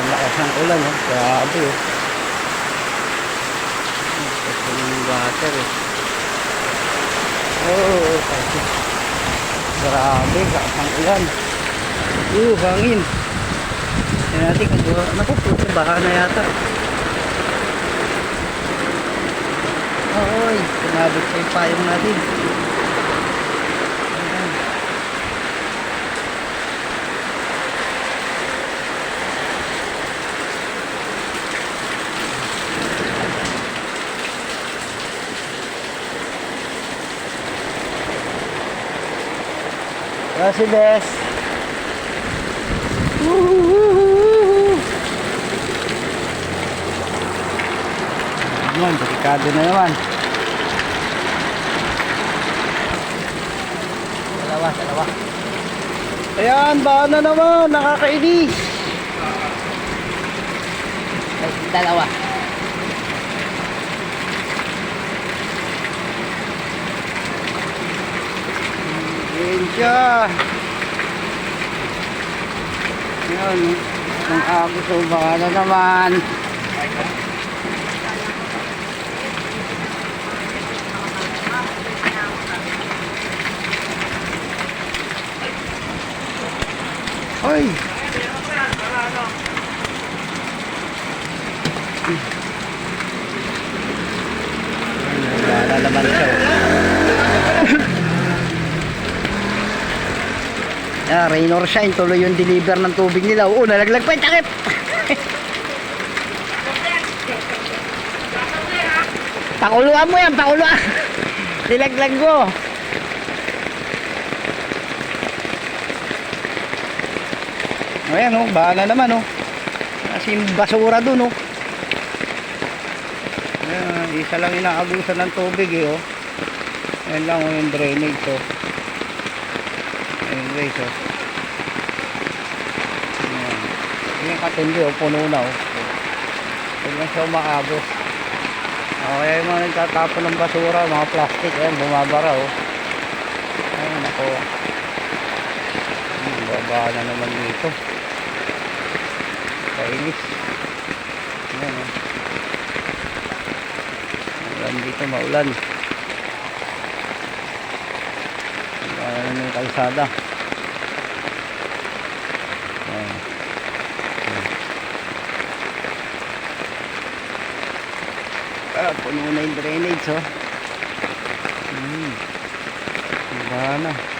Ang lakas ng ulan, oh. Grabe, oh. Ito yung water, eh. Oh, kasi. Grabe, lakas ng ulan. Uh, hangin. Tingnan natin kung buha. Naku, puto, baka na yata. Oy, kumabot sa yung payong natin. Ayan. Kasi Bes. Naman, delikado na naman. Dalawa, dalawa. Ayan, baka na naman, nakakainis. Ay, dalawa. Ayan siya. Ayan, kung agos o baka na naman. Ay! Wala naman siya. Oh. Ah, rain or shine, tuloy yung deliver ng tubig nila. Oo, nalaglag pa yung takip. pakuluan mo yan, pakuluan. Nilaglag mo. Ayan oh, bahala naman oh. Kasi basura dun oh. Ayan, isa lang inaabusan ng tubig eh oh. Ayan lang oh, yung drainage oh. Ayan guys oh. Ayan. Yung katindi oh, puno na oh. Lang siya umaabos. Oh, kaya yung mga nagtatapon ng basura, mga plastic, ayan, bumabara oh. Ayan ako. Hmm, baba na naman dito. Kainis. Ayan oh. Ulan dito, maulan. Wala na yung kalsada. Ayan. Ayan. Ah, puno na yung drainage oh. Hmm. Wala na.